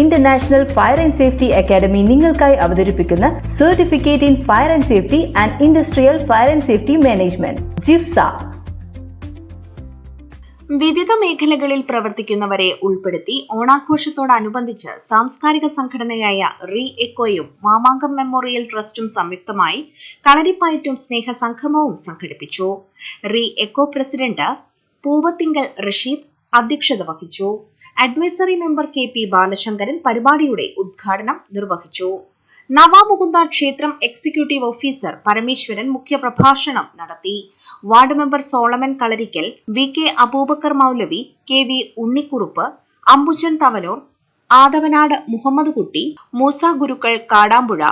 International fire and safety academy നിങ്ങൾക്കായി അവതരിപ്പിക്കുന്ന certificate in fire and safety and industrial fire and safety management ജിഫ്സ. വിവിധ മേഖലകളിൽ പ്രവർത്തിക്കുന്നവരെ ഉൾപ്പെടുത്തി ഓണാഘോഷത്തോടനുബന്ധിച്ച് സാംസ്കാരിക സംഘടനയായ റീ എക്കോയും മാമാങ്കം മെമ്മോറിയൽ ട്രസ്റ്റും സംയുക്തമായി കളരിപ്പയറ്റും സ്നേഹസംഗമവും സംഘടിപ്പിച്ചു. Re echo president Poovathinkal Rasheed അധ്യക്ഷത വഹിച്ചു. Advisory member K P Balasankaran പരിപാടിയുടെ ഉദ്ഘാടനം നിർവഹിച്ചു. നവാമുകുന്ദ ക്ഷേത്രം എക്സിക്യൂട്ടീവ് ഓഫീസർ പരമേശ്വരൻ മുഖ്യപ്രഭാഷണം നടത്തി. Ward member Solomon Kalarikkal V K Aboobacker Moulavi K V Unnikkurup Ambujan Thavanur Adavanad Muhammed Kutty Moosa Gurukkal Kadampuzha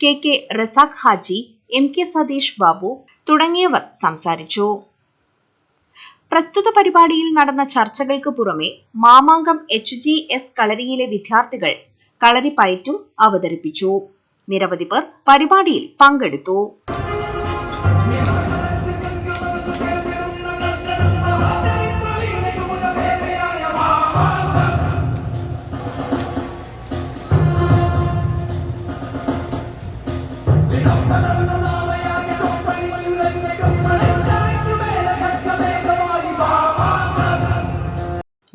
K K Razak Haji M K Satheesh Babu തുടങ്ങിയവർ സംസാരിച്ചു. പ്രസ്തുത പരിപാടിയിൽ നടന്ന ചർച്ചകൾക്ക് പുറമെ മാമാങ്കം എച്ച് ജി എസ് കളരിയിലെ വിദ്യാർത്ഥികൾ കളരിപ്പയറ്റും അവതരിപ്പിച്ചു. നിരവധി പേർ പരിപാടിയിൽ പങ്കെടുത്തു.